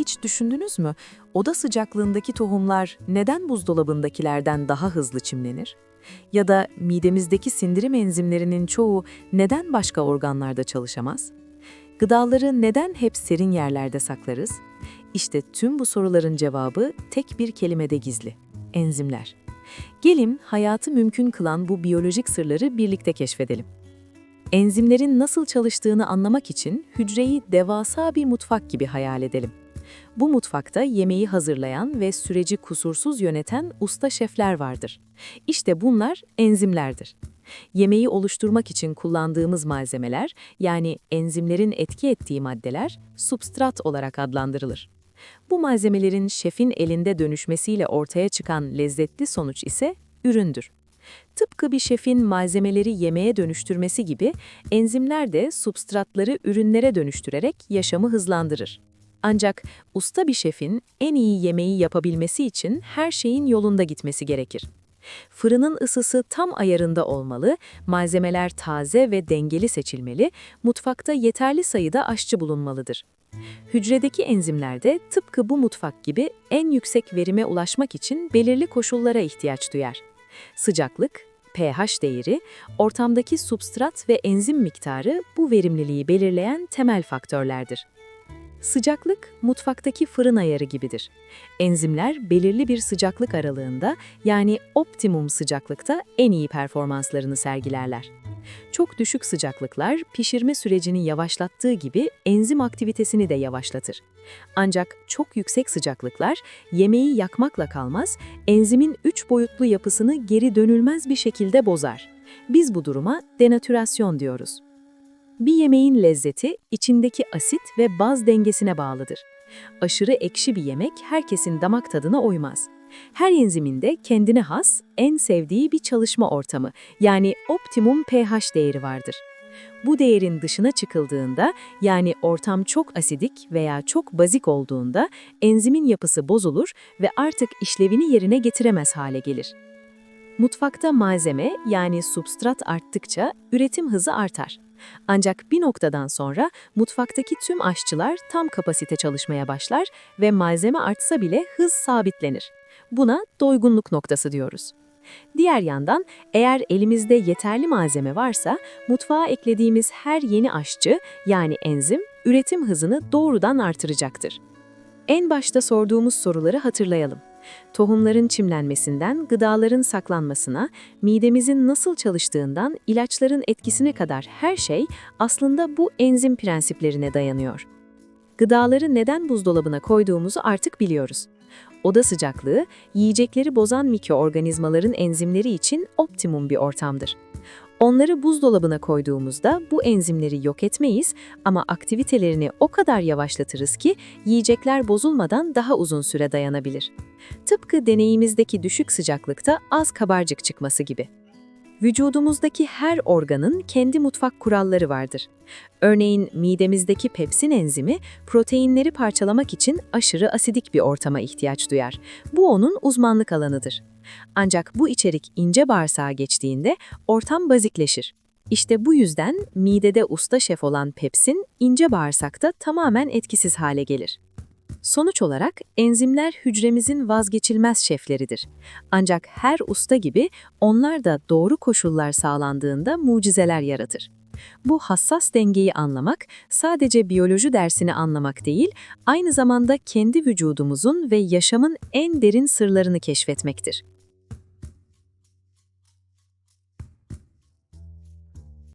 Hiç düşündünüz mü? Oda sıcaklığındaki tohumlar neden buzdolabındakilerden daha hızlı çimlenir? Ya da midemizdeki sindirim enzimlerinin çoğu neden başka organlarda çalışamaz? Gıdaları neden hep serin yerlerde saklarız? İşte tüm bu soruların cevabı tek bir kelimede gizli. Enzimler. Gelin hayatı mümkün kılan bu biyolojik sırları birlikte keşfedelim. Enzimlerin nasıl çalıştığını anlamak için hücreyi devasa bir mutfak gibi hayal edelim. Bu mutfakta yemeği hazırlayan ve süreci kusursuz yöneten usta şefler vardır. İşte bunlar enzimlerdir. Yemeği oluşturmak için kullandığımız malzemeler, yani enzimlerin etki ettiği maddeler, substrat olarak adlandırılır. Bu malzemelerin şefin elinde dönüşmesiyle ortaya çıkan lezzetli sonuç ise üründür. Tıpkı bir şefin malzemeleri yemeğe dönüştürmesi gibi enzimler de substratları ürünlere dönüştürerek yaşamı hızlandırır. Ancak usta bir şefin en iyi yemeği yapabilmesi için her şeyin yolunda gitmesi gerekir. Fırının ısısı tam ayarında olmalı, malzemeler taze ve dengeli seçilmeli, mutfakta yeterli sayıda aşçı bulunmalıdır. Hücredeki enzimler de tıpkı bu mutfak gibi en yüksek verime ulaşmak için belirli koşullara ihtiyaç duyar. Sıcaklık, pH değeri, ortamdaki substrat ve enzim miktarı bu verimliliği belirleyen temel faktörlerdir. Sıcaklık, mutfaktaki fırın ayarı gibidir. Enzimler belirli bir sıcaklık aralığında yani optimum sıcaklıkta en iyi performanslarını sergilerler. Çok düşük sıcaklıklar pişirme sürecini yavaşlattığı gibi enzim aktivitesini de yavaşlatır. Ancak çok yüksek sıcaklıklar yemeği yakmakla kalmaz, enzimin üç boyutlu yapısını geri dönülmez bir şekilde bozar. Biz bu duruma denatürasyon diyoruz. Bir yemeğin lezzeti içindeki asit ve baz dengesine bağlıdır. Aşırı ekşi bir yemek herkesin damak tadına uymaz. Her enzimin de kendine has, en sevdiği bir çalışma ortamı, yani optimum pH değeri vardır. Bu değerin dışına çıkıldığında, yani ortam çok asidik veya çok bazik olduğunda, enzimin yapısı bozulur ve artık işlevini yerine getiremez hale gelir. Mutfakta malzeme, yani substrat arttıkça üretim hızı artar. Ancak bir noktadan sonra mutfaktaki tüm aşçılar tam kapasite çalışmaya başlar ve malzeme artsa bile hız sabitlenir. Buna doygunluk noktası diyoruz. Diğer yandan eğer elimizde yeterli malzeme varsa mutfağa eklediğimiz her yeni aşçı yani enzim üretim hızını doğrudan artıracaktır. En başta sorduğumuz soruları hatırlayalım. Tohumların çimlenmesinden gıdaların saklanmasına, midemizin nasıl çalıştığından ilaçların etkisine kadar her şey aslında bu enzim prensiplerine dayanıyor. Gıdaları neden buzdolabına koyduğumuzu artık biliyoruz. Oda sıcaklığı, yiyecekleri bozan mikroorganizmaların enzimleri için optimum bir ortamdır. Onları buzdolabına koyduğumuzda bu enzimleri yok etmeyiz ama aktivitelerini o kadar yavaşlatırız ki yiyecekler bozulmadan daha uzun süre dayanabilir. Tıpkı deneyimizdeki düşük sıcaklıkta az kabarcık çıkması gibi. Vücudumuzdaki her organın kendi mutfak kuralları vardır. Örneğin midemizdeki pepsin enzimi proteinleri parçalamak için aşırı asidik bir ortama ihtiyaç duyar. Bu onun uzmanlık alanıdır. Ancak bu içerik ince bağırsağa geçtiğinde ortam bazikleşir. İşte bu yüzden midede usta şef olan pepsin ince bağırsakta tamamen etkisiz hale gelir. Sonuç olarak enzimler hücremizin vazgeçilmez şefleridir. Ancak her usta gibi onlar da doğru koşullar sağlandığında mucizeler yaratır. Bu hassas dengeyi anlamak sadece biyoloji dersini anlamak değil, aynı zamanda kendi vücudumuzun ve yaşamın en derin sırlarını keşfetmektir.